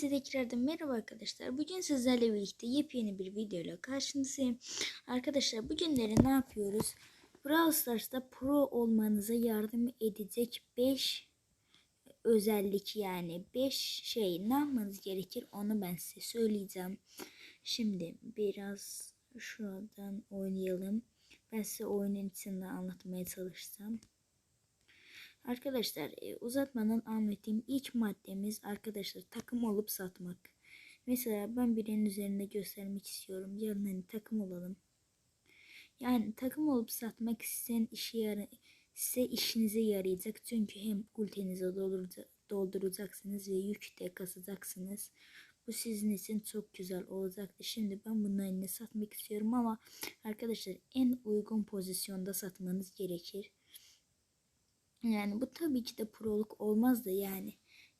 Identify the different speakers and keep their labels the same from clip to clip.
Speaker 1: Hepinize tekrardan merhaba arkadaşlar. Bugün sizlerle birlikte yepyeni bir video ile karşınızdayım. Arkadaşlar bugünleri ne yapıyoruz? Brawl Stars'ta pro olmanıza yardım edecek 5 özellik yani 5 şey ne yapmanız gerekir onu ben size söyleyeceğim. Şimdi biraz şuradan oynayalım. Ben size oyunun içinde anlatmaya çalışacağım. Arkadaşlar e, uzatmadan anlatayım. İlk maddemiz arkadaşlar takım olup satmak. Mesela ben birinin üzerinde göstermek istiyorum. Yarın hani takım olalım. Yani takım olup satmak sizin işi yara size işinize yarayacak. Çünkü hem doldurca- dolduracaksınız ve yük de kasacaksınız. Bu sizin için çok güzel olacaktır. Şimdi ben bunları satmak istiyorum ama arkadaşlar en uygun pozisyonda satmanız gerekir. Yani bu tabii ki de proluk olmaz da yani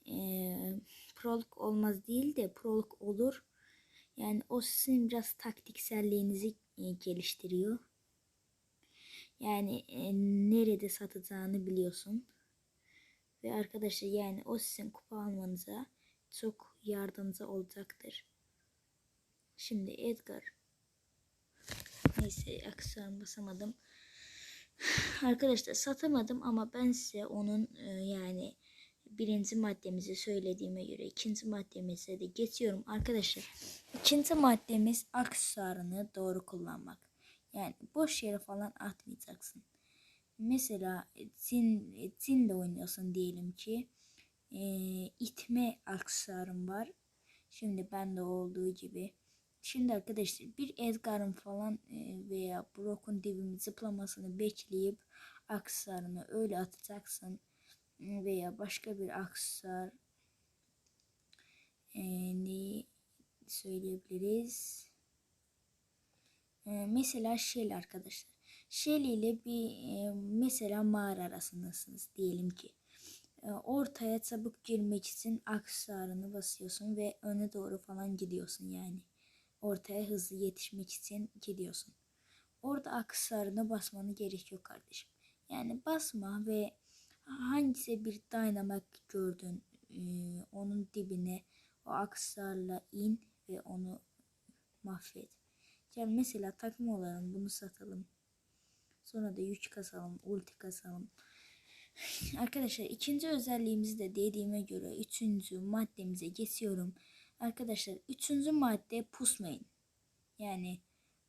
Speaker 1: eee proluk olmaz değil de proluk olur. Yani o sizin biraz taktikselliğinizi e, geliştiriyor. Yani e, nerede satacağını biliyorsun. Ve arkadaşlar yani o sizin kupa almanıza çok yardımcı olacaktır. Şimdi Edgar. Neyse aksesuarımı basamadım. Arkadaşlar satamadım ama ben size onun e, yani birinci maddemizi söylediğime göre ikinci maddemize de geçiyorum arkadaşlar. İkinci maddemiz aksesuarını doğru kullanmak. Yani boş yere falan atmayacaksın. Mesela zin, zinle oynuyorsun diyelim ki e, itme aksesuarım var. Şimdi bende olduğu gibi. Şimdi arkadaşlar bir Edgar'ın falan e, veya Brock'un dibimi zıplamasını bekleyip aksesuarını öyle atacaksın. Veya başka bir aksesuar e, neyi söyleyebiliriz? E, mesela Shell arkadaşlar. Shell ile bir e, mesela mağara arasındasınız diyelim ki. E, ortaya çabuk girmek için aksesuarını basıyorsun ve öne doğru falan gidiyorsun yani ortaya hızlı yetişmek için gidiyorsun. Orada aksesuarına basmanı gerekiyor kardeşim. Yani basma ve hangisi bir dynamite gördün e, onun dibine o aksesuarla in ve onu mahvet. Yani mesela takım olarak bunu satalım. Sonra da yük kasalım, ulti kasalım. Arkadaşlar ikinci özelliğimizi de dediğime göre üçüncü maddemize geçiyorum. Arkadaşlar üçüncü madde pusmayın. Yani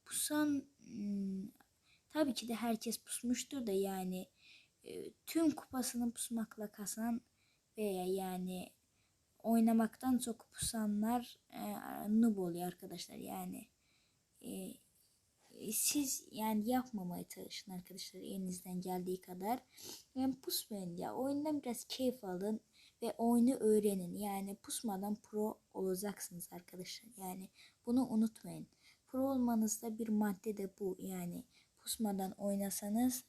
Speaker 1: pusan hmm, tabii ki de herkes pusmuştur da yani e, tüm kupasını pusmakla kasan veya yani oynamaktan çok pusanlar e, noob oluyor arkadaşlar. Yani e, siz yani yapmamaya çalışın arkadaşlar elinizden geldiği kadar. Yani pusmayın ya oyundan biraz keyif alın ve oyunu öğrenin. Yani pusmadan pro olacaksınız arkadaşlar. Yani bunu unutmayın. Pro olmanızda bir madde de bu. Yani pusmadan oynasanız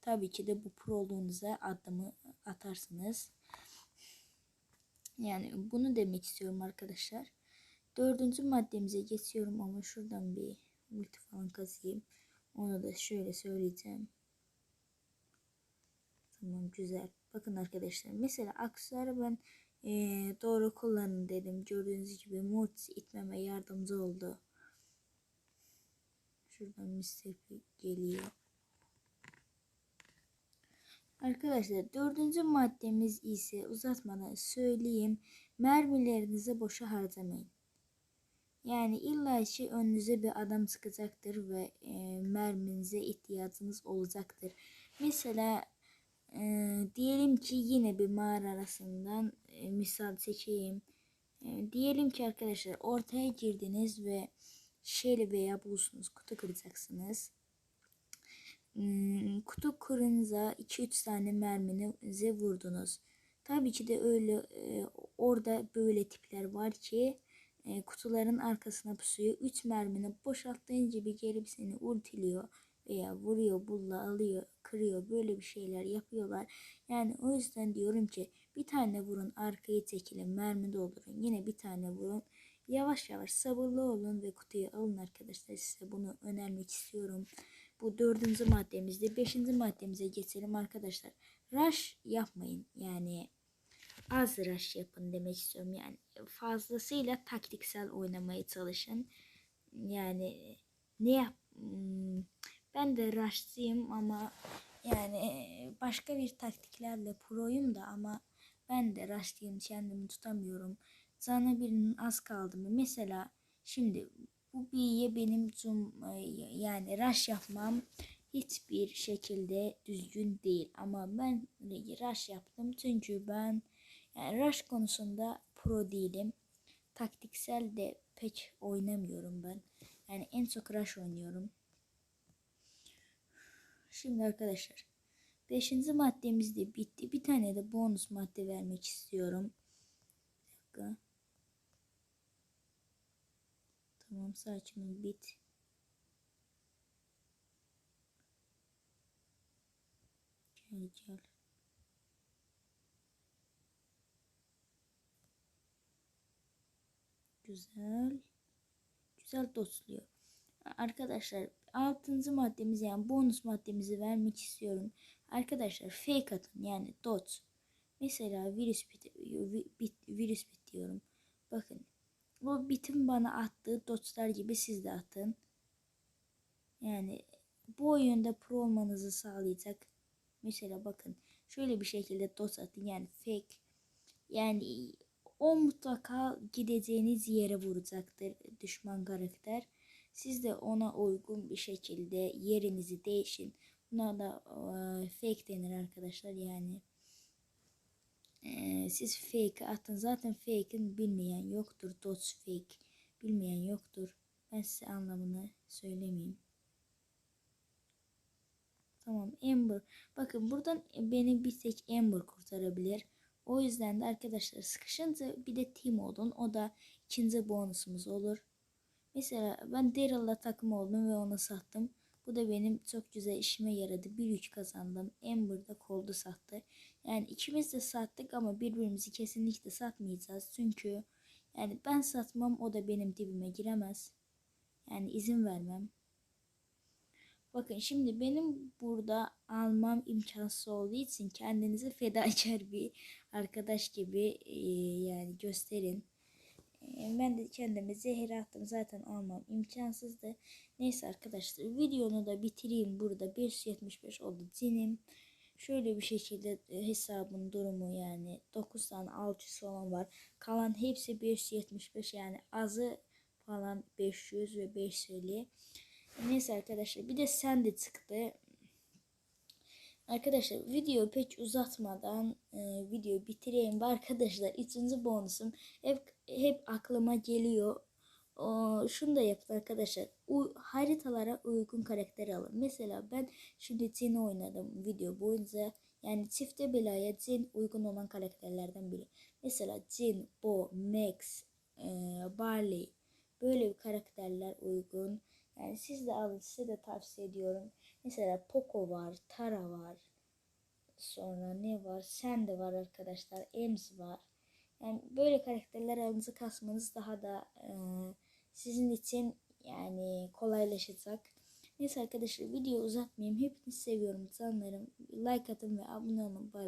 Speaker 1: tabii ki de bu proluğunuza adımı atarsınız. Yani bunu demek istiyorum arkadaşlar. Dördüncü maddemize geçiyorum ama şuradan bir multi falan kazıyım. Onu da şöyle söyleyeceğim. Tamam güzel. Bakın arkadaşlar mesela aksesuarı ben e, doğru kullanın dedim. Gördüğünüz gibi Mortis itmeme yardımcı oldu. Şuradan Mr. Geliyor. Arkadaşlar dördüncü maddemiz ise uzatmadan söyleyeyim. Mermilerinizi boşa harcamayın. Yani illa ki önünüze bir adam çıkacaktır ve e, merminize ihtiyacınız olacaktır. Mesela e, diyelim ki yine bir mağara arasından e, misal seçeyim. E, diyelim ki arkadaşlar ortaya girdiniz ve şeyle veya bulsunuz kutu kıracaksınız. Hmm, kutu kırınca 2-3 tane merminize vurdunuz. Tabii ki de öyle e, orada böyle tipler var ki e, kutuların arkasına pusuyor. 3 mermini boşalttığın gibi gelip seni ultiliyor veya vuruyor, bulla alıyor, kırıyor. Böyle bir şeyler yapıyorlar. Yani o yüzden diyorum ki bir tane vurun, arkayı çekilin, mermi doldurun. Yine bir tane vurun. Yavaş yavaş sabırlı olun ve kutuyu alın arkadaşlar. Size bunu önermek istiyorum. Bu dördüncü maddemizde. Beşinci maddemize geçelim arkadaşlar. Rush yapmayın. Yani az rush yapın demek istiyorum. Yani fazlasıyla taktiksel oynamaya çalışın. Yani ne yap hmm, ben de rush'cıyım ama yani başka bir taktiklerle proyum da ama ben de rush'cıyım kendimi tutamıyorum. Sana birinin az kaldı mı? Mesela şimdi bu bilgiye benim zoom yani rush yapmam hiçbir şekilde düzgün değil. Ama ben rush yaptım çünkü ben yani rush konusunda pro değilim. Taktiksel de pek oynamıyorum ben. Yani en çok rush oynuyorum. Şimdi arkadaşlar 5. maddemiz de bitti. Bir tane de bonus madde vermek istiyorum. Bir dakika. Tamam ol bit. Gel gel. Güzel. Güzel dostluyor. Arkadaşlar 6. maddemiz yani bonus maddemizi vermek istiyorum. Arkadaşlar fake atın yani dot. Mesela virüs bit, bit virüs bit diyorum. Bakın o bitin bana attığı dotlar gibi siz de atın. Yani bu oyunda pro olmanızı sağlayacak. Mesela bakın şöyle bir şekilde dot atın yani fake. Yani o mutlaka gideceğiniz yere vuracaktır düşman karakter. Siz de ona uygun bir şekilde yerinizi değişin. Buna da e, fake denir arkadaşlar yani. E, siz fake atın. Zaten fake'in bilmeyen yoktur. Dots fake. Bilmeyen yoktur. Ben size anlamını söylemeyeyim. Tamam Amber. Bakın buradan beni bir tek Amber kurtarabilir. O yüzden de arkadaşlar sıkışınca bir de team olun. O da ikinci bonusumuz olur. Mesela ben Daryl'la takım oldum ve onu sattım. Bu da benim çok güzel işime yaradı. 1-3 kazandım. Amber da koldu sattı. Yani ikimiz de sattık ama birbirimizi kesinlikle satmayacağız. Çünkü yani ben satmam o da benim dibime giremez. Yani izin vermem. Bakın şimdi benim burada almam imkansız olduğu için kendinizi fedakar bir arkadaş gibi e, yani gösterin. E, ben de kendime zehir attım zaten almam imkansızdı. Neyse arkadaşlar videonu da bitireyim burada 575 oldu zinim. Şöyle bir şekilde e, hesabın durumu yani 9 tane 600 falan var. Kalan hepsi 575 yani azı falan 500 ve 550. Neyse arkadaşlar bir de sen de çıktı. Arkadaşlar video pek uzatmadan e, video bitireyim. Arkadaşlar üçüncü bonusum hep, hep aklıma geliyor. O, şunu da yapın arkadaşlar. U, haritalara uygun karakter alın. Mesela ben şimdi Jin oynadım video boyunca. Yani çifte belaya Jin uygun olan karakterlerden biri. Mesela Jin, Bo, Max, e, Barley böyle bir karakterler uygun. Yani siz de alın size de tavsiye ediyorum. Mesela Poco var, Tara var. Sonra ne var? Sen de var arkadaşlar. Ems var. Yani böyle karakterler aranızı kasmanız daha da e, sizin için yani kolaylaşacak. Neyse arkadaşlar video uzatmayayım. Hepinizi seviyorum canlarım. Like atın ve abone olun. Bye.